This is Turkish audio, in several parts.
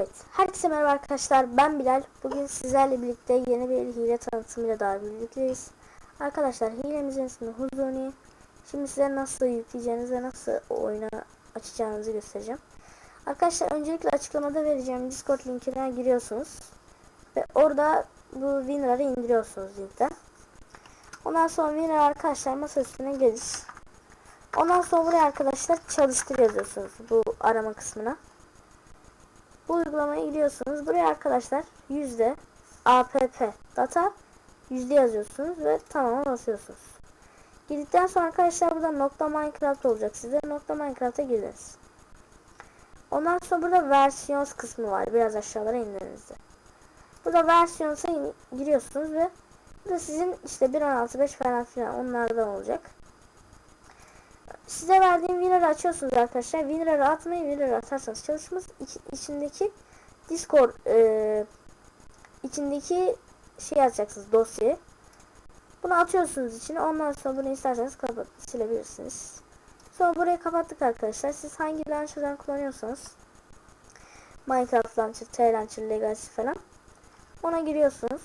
Evet, herkese merhaba arkadaşlar. Ben Bilal. Bugün sizlerle birlikte yeni bir hile tanıtımıyla daha birlikteyiz. Arkadaşlar hilemizin ismi Huzuni. Şimdi size nasıl yükleyeceğinizi ve nasıl oyuna açacağınızı göstereceğim. Arkadaşlar öncelikle açıklamada vereceğim Discord linkine giriyorsunuz. Ve orada bu WinRAR'ı indiriyorsunuz linkten. Ondan sonra WinRAR arkadaşlar masa üstüne gelir. Ondan sonra buraya arkadaşlar çalıştır yazıyorsunuz bu arama kısmına. Bu uygulamaya gidiyorsunuz. Buraya arkadaşlar yüzde app data yüzde yazıyorsunuz ve tamama basıyorsunuz. Girdikten sonra arkadaşlar burada nokta Minecraft olacak size. Nokta Minecraft'a girdiniz. Ondan sonra burada versiyons kısmı var. Biraz aşağılara indiğinizde. Burada versiyonsa giriyorsunuz ve burada sizin işte 1.16.5 falan filan onlardan olacak. Size verdiğim WinRAR'ı açıyorsunuz arkadaşlar. WinRAR'ı atmayı WinRAR'ı atarsanız çalışmaz. İç, içindeki Discord e, içindeki şey açacaksınız dosyayı. Bunu atıyorsunuz içine. Ondan sonra bunu isterseniz kapat silebilirsiniz. Sonra burayı kapattık arkadaşlar. Siz hangi launcher'dan kullanıyorsanız Minecraft Launcher, T Launcher, Legacy falan ona giriyorsunuz.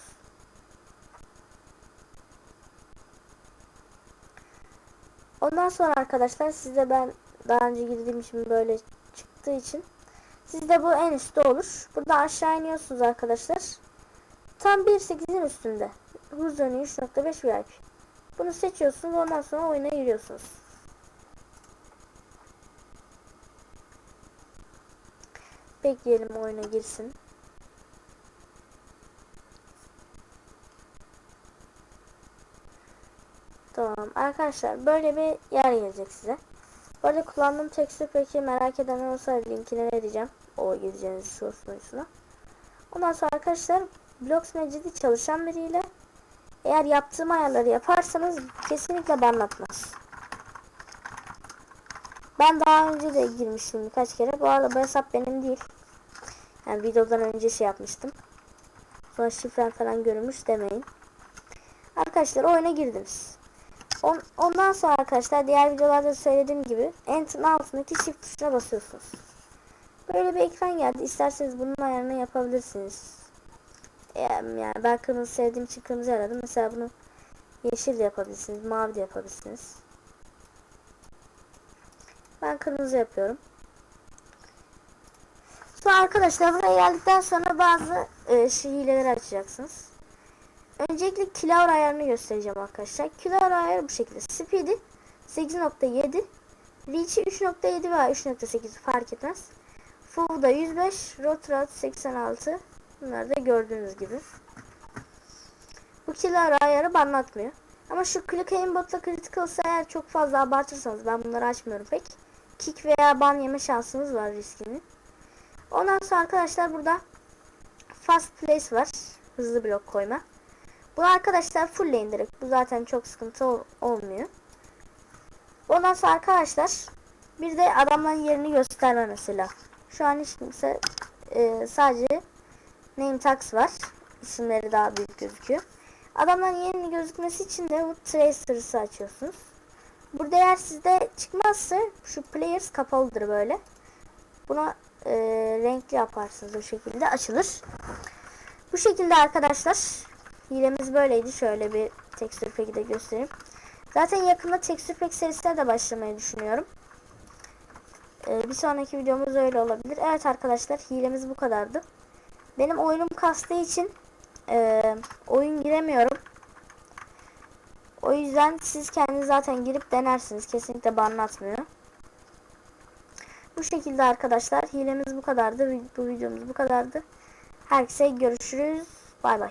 Ondan sonra arkadaşlar size ben daha önce girdiğim için böyle çıktığı için sizde bu en üstte olur. Burada aşağı iniyorsunuz arkadaşlar. Tam 1.8'in üstünde. Hız dönüğü 3.5 VIP. Bunu seçiyorsunuz ondan sonra oyuna giriyorsunuz. Bekleyelim oyuna girsin. Tamam arkadaşlar böyle bir yer gelecek size. Böyle kullandığım tekstür peki merak eden olursa linkini vereceğim. O gireceğiniz sunucusuna. Ondan sonra arkadaşlar Blocks Magic'i çalışan biriyle eğer yaptığım ayarları yaparsanız kesinlikle banlatmaz. Ben daha önce de girmiştim birkaç kere. Bu arada bu hesap benim değil. Yani videodan önce şey yapmıştım. Sonra şifren falan görünmüş demeyin. Arkadaşlar oyuna girdiniz. On, ondan sonra arkadaşlar diğer videolarda söylediğim gibi Enter'ın altındaki shift tuşuna basıyorsunuz. Böyle bir ekran geldi. İsterseniz bunun ayarını yapabilirsiniz. Yani ben kırmızı sevdiğim için kırmızı aradım. Mesela bunu yeşil de yapabilirsiniz. Mavi de yapabilirsiniz. Ben kırmızı yapıyorum. Sonra arkadaşlar buraya geldikten sonra bazı e, hileleri açacaksınız. Öncelikle kilowatt ayarını göstereceğim arkadaşlar. Kilowatt ayarı bu şekilde. Speed'i 8.7 Reach'i 3.7 veya 3.8 fark etmez. Full'da 105 Rotrot 86 Bunları da gördüğünüz gibi. Bu kilowatt ayarı banlatmıyor. Ama şu click aimbot'la critical'sa eğer çok fazla abartırsanız ben bunları açmıyorum pek. Kick veya ban yeme şansınız var riskini. Ondan sonra arkadaşlar burada fast place var. Hızlı blok koyma. Bu arkadaşlar fullleyin direkt. Bu zaten çok sıkıntı ol olmuyor. Ondan sonra arkadaşlar bir de adamların yerini gösterme mesela. Şu an hiç kimse e, sadece name tags var. İsimleri daha büyük gözüküyor. Adamların yerini gözükmesi için de bu tracers'ı açıyorsunuz. Burada eğer sizde çıkmazsa şu players kapalıdır böyle. Buna e, renkli yaparsınız bu şekilde açılır. Bu şekilde arkadaşlar hilemiz böyleydi. Şöyle bir texture pack'i de göstereyim. Zaten yakında texture pack serisine de başlamayı düşünüyorum. Ee, bir sonraki videomuz öyle olabilir. Evet arkadaşlar hilemiz bu kadardı. Benim oyunum kastığı için e, oyun giremiyorum. O yüzden siz kendiniz zaten girip denersiniz. Kesinlikle banlatmıyor. Bu şekilde arkadaşlar hilemiz bu kadardı. Bu videomuz bu kadardı. Herkese görüşürüz. Bay bay.